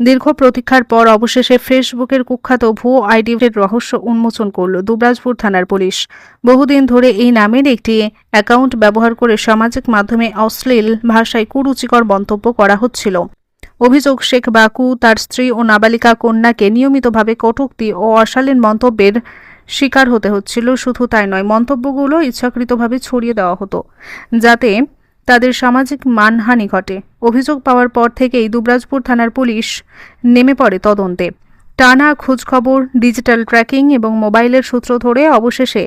দীর্ঘ প্রতীক্ষার পর অবশেষে ফেসবুকের কুখ্যাত ভুয়ো আইডির রহস্য উন্মোচন করল দুবরাজপুর থানার পুলিশ। বহুদিন ধরে এই নামের একটি অ্যাকাউন্ট ব্যবহার করে সামাজিক মাধ্যমে অশ্লীল ভাষায় কুরুচিকর মন্তব্য করা হচ্ছিল। অভিযোগ, শেখ বাকু, তার স্ত্রী ও নাবালিকা কন্যাকে নিয়মিতভাবে কটূক্তি ও অশালীন মন্তব্যের শিকার হতে হচ্ছিল। শুধু তাই নয়, মন্তব্যগুলো ইচ্ছাকৃতভাবে ছড়িয়ে দেওয়া হতো, যাতে তাদের সামাজিক মানহানি ঘটে। অভিযোগ পাওয়ার পর থেকেই দুবরাজপুর থানার পুলিশ নেমে পড়ে তদন্তে। টানা খোঁজখবর, ডিজিটাল ট্র্যাকিং এবং মোবাইলের সূত্র ধরে অবশেষে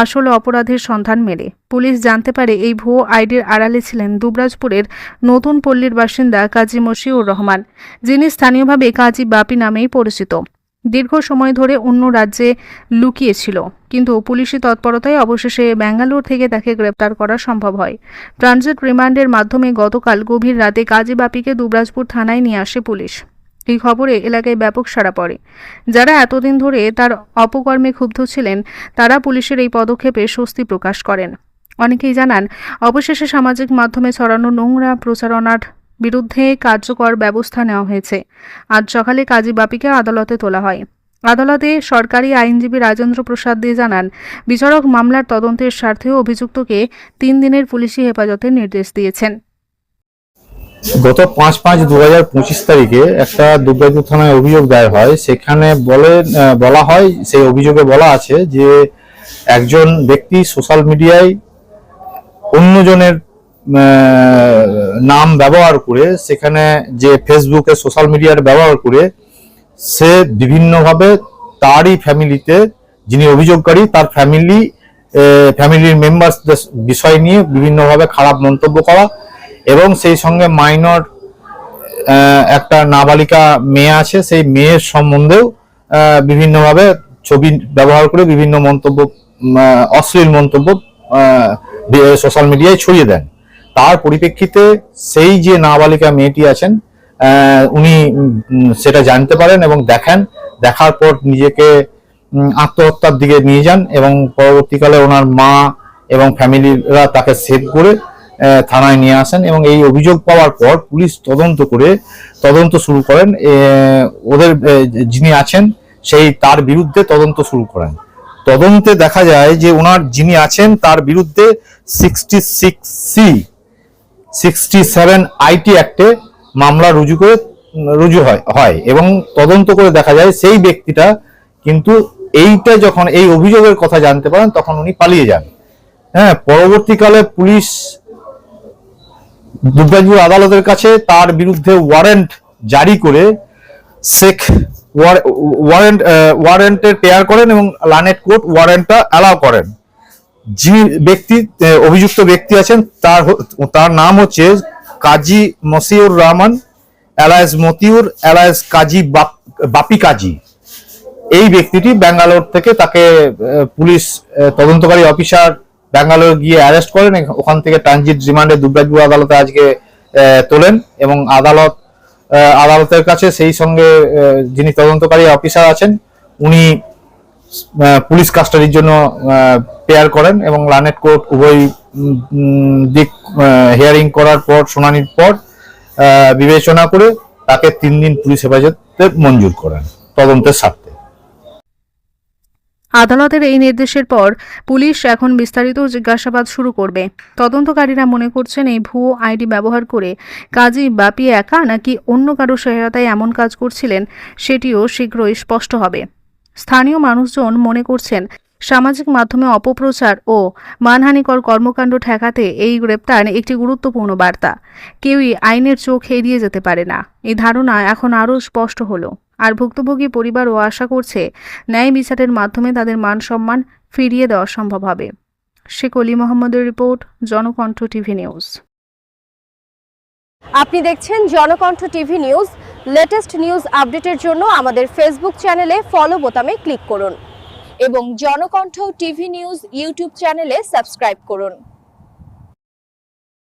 আসল অপরাধের সন্ধান মেলে। পুলিশ জানতে পারে এই ভুয়ো আইডির আড়ালে ছিলেন দুবরাজপুরের নতুন পল্লীর বাসিন্দা কাজী মশিউর রহমান, যিনি স্থানীয়ভাবে কাজী বাপি নামেই পরিচিত। দীর্ঘ সময় ধরে অন্য রাজ্যে লুকিয়েছিল। কিন্তু পুলিশি তৎপরতায় অবশেষে ব্যাঙ্গালোর থেকে তাকে গ্রেপ্তার করা সম্ভব হয়। ট্রানজিট রিমান্ডের মাধ্যমে গতকাল গভীর রাতে কাজী বাপিকে দুবরাজপুর থানায় নিয়ে আসে পুলিশ। এই খবরে এলাকায় ব্যাপক সাড়া পড়ে। যারা এতদিন ধরে তার অপকর্মে ক্ষুব্ধ ছিলেন, তারা পুলিশের এই পদক্ষেপে স্বস্তি প্রকাশ করেন। অনেকেই জানান, অবশেষে সামাজিক মাধ্যমে ছড়ানো নোংরা প্রচারণার বিরুদ্ধে কার্যকর ব্যবস্থা নেওয়া হয়েছে। আজ সকালে কাজী বাপিকে আদালতে তোলা হয়। আদালতে সরকারি আইনজীবী রাজেন্দ্র প্রসাদ দিয়ে জানান, বিচারক মামলার তদন্তের স্বার্থে অভিযুক্তকে তিন দিনের পুলিশি হেফাজতের নির্দেশ দিয়েছেন। গত পাঁচ পাঁচ দু হাজার পঁচিশ তারিখে একটা দুর্গাপুর থানায় অভিযোগ দায়ের হয়। সেখানে বলে বলা হয়, সেই অভিযোগে বলা আছে যে একজন ব্যক্তি সোশ্যাল মিডিয়ায় অন্যজনের নাম ব্যবহার করে, সেখানে যে ফেসবুকে সোশ্যাল মিডিয়ার ব্যবহার করে, সে বিভিন্নভাবে তারই ফ্যামিলিতে যিনি অভিযোগকারী, তার ফ্যামিলি ফ্যামিলির মেম্বার্সদের বিষয় নিয়ে বিভিন্নভাবে খারাপ মন্তব্য করা এবং সেই সঙ্গে মাইনর একটা নাবালিকা মেয়ে আছে, সেই মেয়ের সম্বন্ধেও বিভিন্নভাবে ছবি ব্যবহার করে বিভিন্ন মন্তব্য অশ্লীল মন্তব্য সোশ্যাল মিডিয়ায় ছড়িয়ে দেন। তার পরিপ্রেক্ষিতে সেই যে নাবালিকা মেয়েটি আছেন উনি সেটা জানতে পারেন এবং দেখেন। দেখার পর নিজেকে আত্মহত্যার দিকে নিয়ে যান এবং পরবর্তীকালে ওনার মা এবং ফ্যামিলিরা তাকে সেভ করে থানায় নিয়ে আসেন এবং এই অভিযোগ পাওয়ার পর পুলিশ তদন্ত করে, তদন্ত শুরু করেন। ওদের যিনি আছেন, সেই তার বিরুদ্ধে তদন্ত শুরু করেন। তদন্তে দেখা যায় যে ওনার যিনি আছেন, তার বিরুদ্ধে sixty six C sixty seven IT অ্যাক্টে মামলা রুজু করে, রুজু হয় হয় এবং তদন্ত করে দেখা যায় সেই ব্যক্তিটা কিন্তু এইটা যখন এই অভিযোগের কথা জানতে পারেন তখন উনি পালিয়ে যান। হ্যাঁ পরবর্তীকালে পুলিশ দুর্গাপুর আদালতের কাছে তার বিরুদ্ধে ওয়ারেন্ট জারি করে শেখ ওয়ারেন্ট ওয়ারেন্টের পেয়ার করেন এবং লানেট কোর্ট ওয়ারেন্টটা অ্যালাউ করেন। যিনি ব্যক্তি অভিযুক্ত ব্যক্তি আছেন, তার তার নাম হচ্ছে কাজী মসিউর রহমান এলায়েস মতিউর এলায়েস কাজী বাপ- কাজী। এই ব্যক্তিটি ব্যাঙ্গালোর থেকে তাকে পুলিশ তদন্তকারী অফিসার ব্যাঙ্গালোর গিয়ে অ্যারেস্ট করেন ওখান থেকে ট্রানজিট রিমান্ডে দুবরাজপুর আদালতে আজকে তোলেন এবং আদালত আদালতের কাছে সেই সঙ্গে যিনি তদন্তকারী অফিসার আছেন, উনি পুলিশ কাস্টাডির জন্য পেয়ার করেন এবং লানেট কোর্ট উভয় দিক হিয়ারিং করার পর, শুনানির পর বিবেচনা করে তাকে তিন দিন পুলিশ হেফাজতে মঞ্জুর করেন তদন্তের স্বার্থে। আদালতের এই নির্দেশের পর পুলিশ এখন বিস্তারিত জিজ্ঞাসাবাদ শুরু করবে। তদন্তকারীরা মনে করছেন এই ভুয়ো আইডি ব্যবহার করে কাজী বাপি একা নাকি অন্য কারও সহায়তায় এমন কাজ করছিলেন, সেটিও শীঘ্রই স্পষ্ট হবে। স্থানীয় মানুষজন মনে করছেন, সামাজিক মাধ্যমে অপপ্রচার ও মানহানিকর কর্মকাণ্ড ঠেকাতে এই গ্রেপ্তার একটি গুরুত্বপূর্ণ বার্তা। কেউই আইনের চোখ এড়িয়ে যেতে পারে না। এই ধারণা এখন আরও স্পষ্ট হলো। আর ভুক্তভোগী পরিবারও আশা করছে, ন্যায় বিচারের মাধ্যমে তাদের মান সম্মান ফিরিয়ে দেওয়া সম্ভব হবে। শেখ অলি মোহাম্মদের রিপোর্ট, জনকণ্ঠ টিভি নিউজ। আপনি দেখছেন Janakantha TV news. Latest news আপডেটের জন্য আমাদের ফেসবুক চ্যানেলে ফলো বোতামে ক্লিক করুন এবং জনকণ্ঠ টিভি নিউজ ইউটিউব চ্যানেলে সাবস্ক্রাইব করুন।